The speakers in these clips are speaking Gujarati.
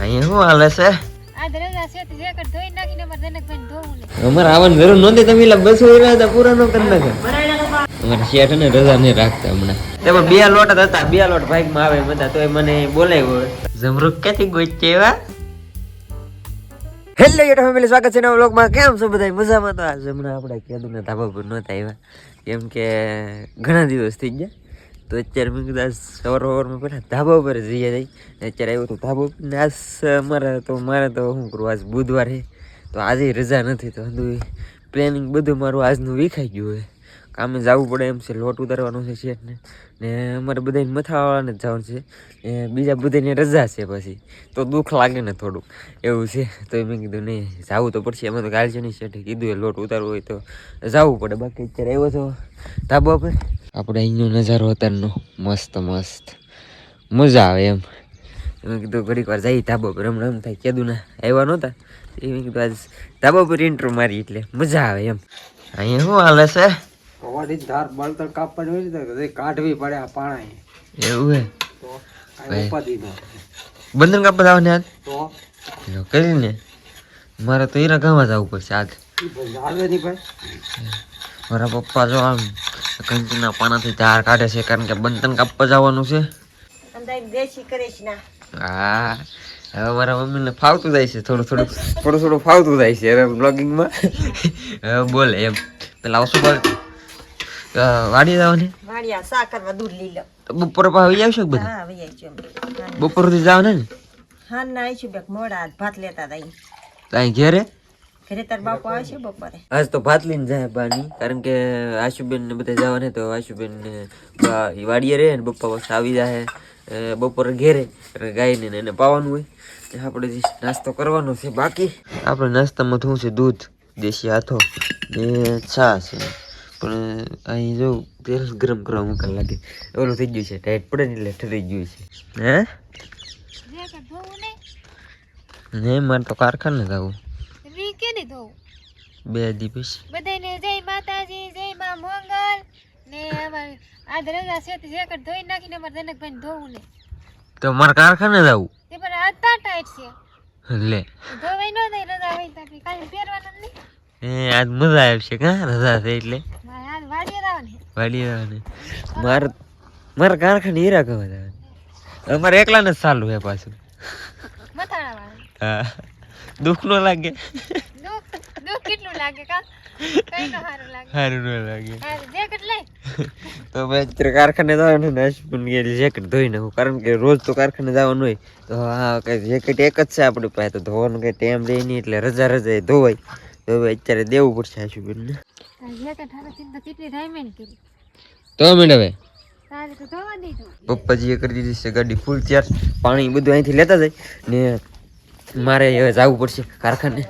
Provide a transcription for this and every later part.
અહીંયા શું હાલે છે? તે અમારે આવવાની જરૂર નહોતી. તમે એટલે બસો એવા હતા પૂરા ન કરી નાખે અમારે શેઠ ને રજા નહીં રાખતા હમણાં. તેમાં બે લોટ હતા બે લોટ ભાગમાં આવે બધા તોય મને બોલાવ્યો જમરૂક ક્યાંથી ગોચે એવા? હેલો યુટ્યુબ ફેમિલી સ્વાગત છે નવા વ્લોગમાં. કેમ છો બધા મજામાં તો? આજ હમણાં આપણે કીધું ને ધાબા પર નહોતા આવ્યા. કેમ કે ઘણા દિવસ થઈ ગયા. તો અત્યારે મેં કીધું સવાર સવારમાં પહેલાં ધાબા પર જઈએ જઈ. અત્યારે આવ્યો તો ધાબો ને આજ મારે તો મારે તો શું કરું, આજ બુધવાર છે. તો આજે રજા નથી, તો બધું પ્લેનિંગ બધું મારું આજનું વિખાઈ ગયું હોય કામે જવું પડે એમ છે, લોટ ઉતારવાનું છે શેઠને ને. અમારે બધાને મથાવાળાને જ જવાનું છે. ને બીજા બધાને રજા છે પછી. તો દુઃખ લાગે ને થોડુંક. એવું છે. તો મેં કીધું, નહીં, જવું તો પડશે. એમાં તો ગાલજની શેઠે કીધું લોટ ઉતારવો હોય તો જવું પડે. બાકી અત્યારે આવ્યો તો ધાબા પર આપણે અહીંનો નજારો અત્યારનો. મસ્ત મસ્ત. મજા આવે એમ. મેં કીધું ઘડીક વાર જઈ ધાબો પર એમ એમ થાય કીધું ના આવ્યા નહોતા. એ મેં કીધું આજ ધાબા પર ઇન્ટ્રો મારી એટલે મજા આવે એમ. અહીંયા શું હાલે છે? વાડી ધાર બળતર કાપવાની હોય ને તો કાઢવી પડે આ પાણા એવું હે? તો નો બંધન કાપવા જવાની આજ? તો? કરીને? મારે તો એના ગામમાં જવું પડશે આજ. મારા પપ્પા જો આમ કંચીના પાનાથી ધાર કાઢે છે કારણ કે બંધન કાપવા જવાનું છે. હા હવે મારા મમ્મીને ફાવતું જાય છે થોડું થોડું થોડું થોડું ફાવતું જાય છે હવે બ્લોગિંગમાં હવે બોલે એમ. પેલા આવશું બાર વાડી જવાની? બપોર પાસે આવી આવશો બધા? બપોર સુધી જવાના ને? હા ના આવીશું બેક મોડા ભાત લેતા હતા ત્યાં ઘેરે? ઘરે તાર બાપુ આવશે બપોરે. આજ તો ભાત લઈને જાય બાની કારણ કે આશુબેન ને બધા જવાના તો આશુબેન ને બા ઈ વાડીએ રહે ને પપ્પા પાછા આવી જાય અ, બપોરે ઘેરે એટલે ગાયને ને એને પાવાનું હોય. ને આપણે જે નાસ્તો કરવાનો છે બાકી આપણે નાસ્તામાં શું છે? દૂધ દેશી હાથો ને ચા છે. પણ અહીં જો તેલ ગરમ કરવા મૂકવા લાગે. ઓલું થઈ ગયું છે ટાઈટ પડે ને એટલે ઠરી ગયું છે. હે? જેકર ધોવું ને. ને મારે તો કારખાને જવું. રી ધોવું બે દિવસ બધાને જય માતાજી જય માં મોંગલ. ને અમારે આ દરજા છે જેકર ધોઈ નાખીને અમારે જનકભાઈને ધોવું ને? તો મારે કારખાને જવું? તે પણ આતા ટાઈટ છે. લે. ધોવાઈ ન દઈ રજા હોય તો આપણે પહેરવાનું નહીં એ આજ મજા આવશે કા રજા છે એટલે. હાલ વાડીએ જવાનું છે. વાડી જવાની મારે મારે કારખાને હીરા કહેવા જવાનું અમારે એકલાને જ ચાલુ હે પાછું. મથાળા વાળા હા. દુખ ન લાગે. દુઃખ દુઃખ કેટલું લાગે કા? કઈ નો સારું લાગે. સારું ન લાગે. હા જેકેટ લઈ. તો મેં અત્યારે કારખાને જવાનું ને અશ્વિન કે જેકેટ ધોઈ નાખું કારણ કે રોજ તો કારખાને જવાનું હોય. તો હા કઈ જેકેટ એક જ છે આપણી પાસે તો ધોવાનું કઈ ટાઈમ રહે નહીં એટલે રજા રજા એ ધોવાય. તો હવે અત્યારે દેવું પડશે આશુબેનને ને જેકેટ હારે ચિંતા કેટલી થાય કરી? તો મેડમ હવે? પપ્પાજી એ પપ્પાજીએ કરી દીધી છે ગાડી ફૂલ ચાર્જ પાણી બધું અહીંથી લેતા જાય ને મારે હવે જવું પડશે કારખાને.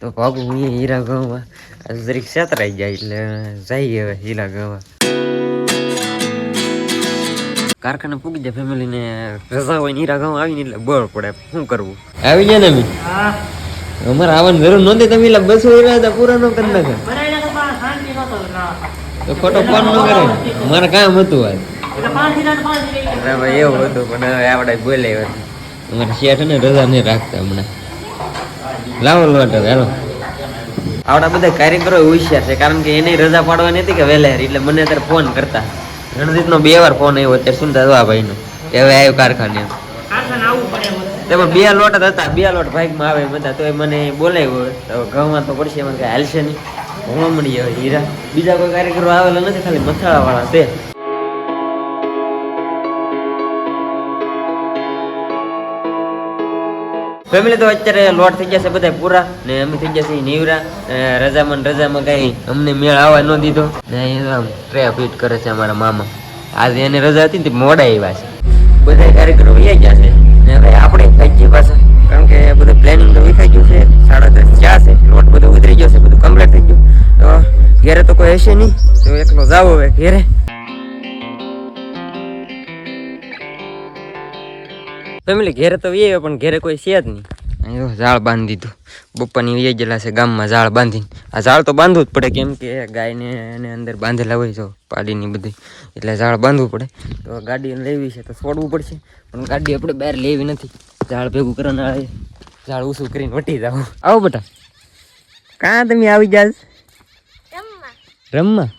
તો ભાગું હું હીરા ગામમાં. જરીક સેતરાઈ જાય એટલે જઈએ હવે હીરા ગામમાં. કારખાને પૂગી જાય ફેમિલીને રજા હોય ને હીરા ગામ આવીને એટલે બળ પડે. શું કરવું? આવી ગયા ને અમે? અમારે આવવાની જરૂર નહોતી. તમે એટલે બસો હીરા હતા પૂરા ન કરી નાખે તો ખોટો ફોન ન કરે. મારે કામ હતું આજ. એવું હતું પણ હવે આપણે બોલે અમારે શેઠ ને રજા નહીં રાખતા હમણાં. લાવો લોટ હવે આવડા બધા કાર્યકરો હોશિયાર છે કારણ કે એને રજા પાડવાની હતી કે વહેલા એટલે મને અત્યારે ફોન કરતા. રણજીતનો બે વાર ફોન આવ્યો અત્યારે સુનતા દવા ભાઈ ભાઈનો? કે હવે આવ્યો કારખાને. તેમાં બે લોટ જ હતા બે લોટ ભાગમાં આવે બધા તો મને બોલાવ્યો તો ઘઉંમાં તો પડશે એમાં કઈ હાલશે નહીં. હું મળી જાય હીરા. બીજા કોઈ કાર્યકરો આવેલા નથી ખાલી મથાળા વાળા છે. ફેમિલી તો અત્યારે લોટ થઈ ગયા બધા પૂરા ને અમે થઈ ગયા નીવરા. રજામાં રજામાં કઈ અમને મેળ આવવા ન દીધો. ને આમ ટ્રે કરે છે અમારા મામા. આજે એને રજા હતી ને મોડા આવ્યા છે. બધા કાર્યક્રમ વહી ગયા છે. ને હવે આપણે થઈ ગઈ પાછા. કારણ કે બધું પ્લાનિંગ તો વિખાઈ ગયું છે. સાડા દસ ચા છે. લોટ બધો ઉતરી ગયો છે. બધું કમ્પ્લીટ થઈ ગયું. તો ઘેરે તો કોઈ હશે નહીં. તો એકલો જાવ હવે ઘેરે. ફેમિલી ઘેરે તો વીએ પણ ઘેરે કોઈ છે જ નહીં. અહીં ઝાડ બાંધી દીધું. બપોરની વીએ ગયેલા છે ગામમાં ઝાડ બાંધીને. આ ઝાડ તો બાંધવું જ પડે કેમ કે ગાયને એને અંદર બાંધેલા હોય જો પાડીની બધી. એટલે ઝાડ બાંધવું પડે. તો ગાડી લેવી છે તો છોડવું પડશે. પણ ગાડી આપણે બહાર લેવી નથી. ઝાડ ભેગું કરવાના આવે ઝાડ ઊંચું કરીને વટી જાવ આવો બેટા. કાં તમે આવી જાવ રમવા.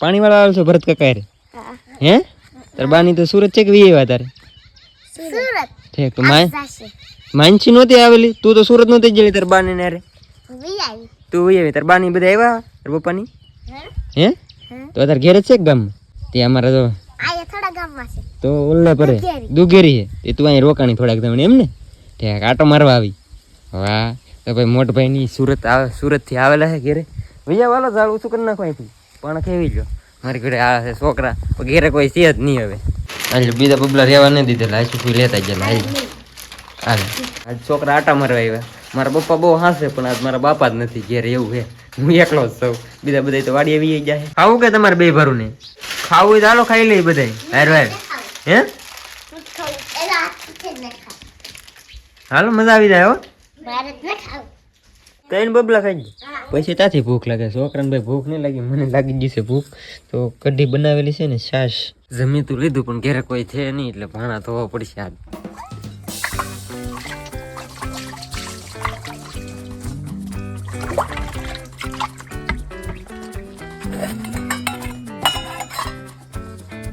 પાણી વાળા આવો છો ભરત કાકા રે હે? તાર બાની તો સુરત છે કે વી આવ્યા તારે? સુરત. ઠીક તો માય માનસી નહોતી આવેલી? તું તો સુરત નહોતી ગયેલી તાર બાને ને રે તું વી આવી. તાર બાની બધા આવ્યા તાર પપ્પાની? હે? તો તાર ઘેર જ છે ગામમાં? તે અમારા તો તો ઓલ્લે પરે દુગેરી. હે એ તું અહીં રોકાણી થોડાક તમને એમ ને? ઠીક આટો મારવા આવી. વાહ. તો ભાઈ મોટભાઈ ની સુરત આવે સુરતથી આવેલા છે ઘેરે. ભૈયા વાલો ઝાડ ઓછું કરી નાખો અહીંથી. પણ કેવી લો મારી ઘરે આવે છે છોકરા. ઘેરે કોઈ છે જ નહીં હવે. એટલે બીજા બબલા રહેવા નહીં દીધેલા આ શું લેતા ગયેલા હાલ. હાલ. આજ છોકરા આટા મારવા આવ્યા. મારા પપ્પા બહુ હાસે પણ આજ મારા બાપા જ નથી ઘેર એવું છે હું એકલો જ છું. બીજા બધા તો વાડી આવી જાય ખાવું કે તમારે બે ભરું ને? ખાવું હોય તો હાલો ખાઈ લઈ બધા હાર વાર હે? હાલો મજા આવી જાય હો. ને બબલા ખાઈ પછી ત્યાંથી ભૂખ લાગે. છોકરાને ભાઈ ભૂખ નહીં લાગી, મને લાગી ગઈ છે ભૂખ. તો કઢી બનાવેલી છે ને છાશ. જમી તો લીધું, પણ ઘેરે કોઈ છે નહીં, એટલે ભાણા ધોવા પડશે આજ.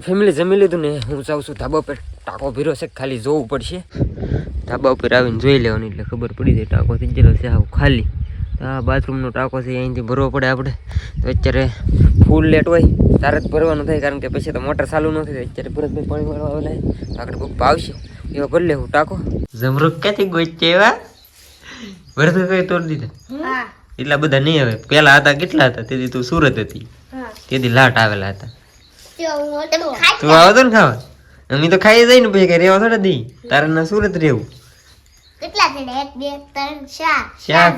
ફેમિલી જમી લીધું ને, હું જાઉં છું ધાબા પર ટાંકો ભીરો છે, ખાલી જોવું પડશે. ધાબા ઉપર આવીને જોઈ લેવાની, એટલે ખબર પડી જાય, ટાંકો થઈ ગયેલો છે, આવું ખાલી. આ બાથરૂમનો ટાંકો છે અહીંથી ભરવો પડે આપણે. તો અત્યારે ફૂલ લેટ હોય તારે જ ભરવાનું થાય કારણ કે પછી તો મોટર ચાલુ નથી થાય અત્યારે ભરતભાઈ પાણી વાળવા આવેલા છે. આગળ પપ્પા આવશે એવા ભરી લેવું ટાંકો. જમરૂક ક્યાંથી ગોચે એવા? ભરત કઈ તોડી દીધા. એટલા બધા નહીં હવે પેલા હતા કેટલા હતા? તેથી તું સુરત હતી. તેથી લાટ આવેલા હતા. તો આવતો ને ખાવા. અમે તો ખાઈ જાય ને પછી કઈ રેવા થોડા દી. તારે ના સુરત રહેવું. કેટલા ચડ્યા એક બે ત્રણ ચાર. ચાર.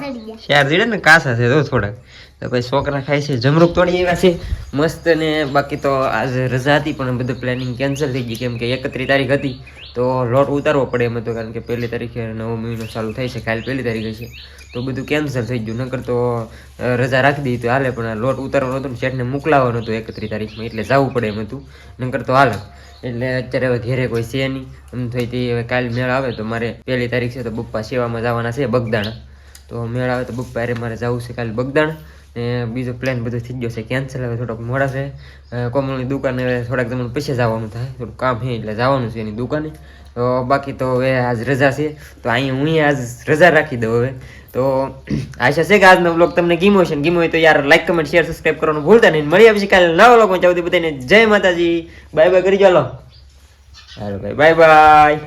ચાર જીડે ને કાસા છે તો થોડાક. તો ભાઈ છોકરા ખાય છે, જમરૂક તોડી એવા છે. મસ્ત ને બાકી તો આજે રજા હતી, પણ બધું પ્લાનિંગ કેન્સલ થઈ ગઈ કેમ કે એકત્રીસ તારીખ હતી, તો લોટ ઉતારવો પડે એમ હતો, કારણ કે પહેલી તારીખે નવો મહિનો ચાલુ થાય છે, કાલે પહેલી તારીખે છે તો બધું કેન્સલ થઈ ગયું. નકર તો રજા રાખી દીધી તો, હાલે, પણ લોટ ઉતારવાનો હતો ને મોકલાવવાનો હતો એકત્રીસ તારીખમાં, એટલે જવું પડે એમ હતું. નકર તો હાલે. એટલે અત્યારે હવે ઘેરે કોઈ છે નહીં. એમ થઈ તે હવે કાલ મેળ આવે તો મારે પહેલી તારીખ છે તો બપ્પા સેવામાં જવાના છે બગદાણા. તો મેળ આવે તો બપ્પા અરે મારે જવું છે કાલે બગદાણ. ને બીજો પ્લાન બધો થઈ ગયો છે કેન્સલ હવે થોડોક મોડા છે કોમલની દુકાને થોડાક તમને પૈસા જવાનું થાય, થોડું કામ છે એટલે જવાનું છે એની દુકાને. તો બાકી તો હવે આજ રજા છે, તો અહીં હું આજ રજા રાખી દઉં હવે. તો આશા છે કે આજનો બ્લોગ તમને ગીમો છે ગીમો હોય તો યાર લાઈક કમેન્ટ શેર સબસ્ક્રાઈબ કરવાનું ભૂલતા નહીં. મળી છે કાલે નવા લોકો ત્યાં બધાને જય માતાજી. બાય બાય કરી ચાલો હાલો ભાઈ બાય બાય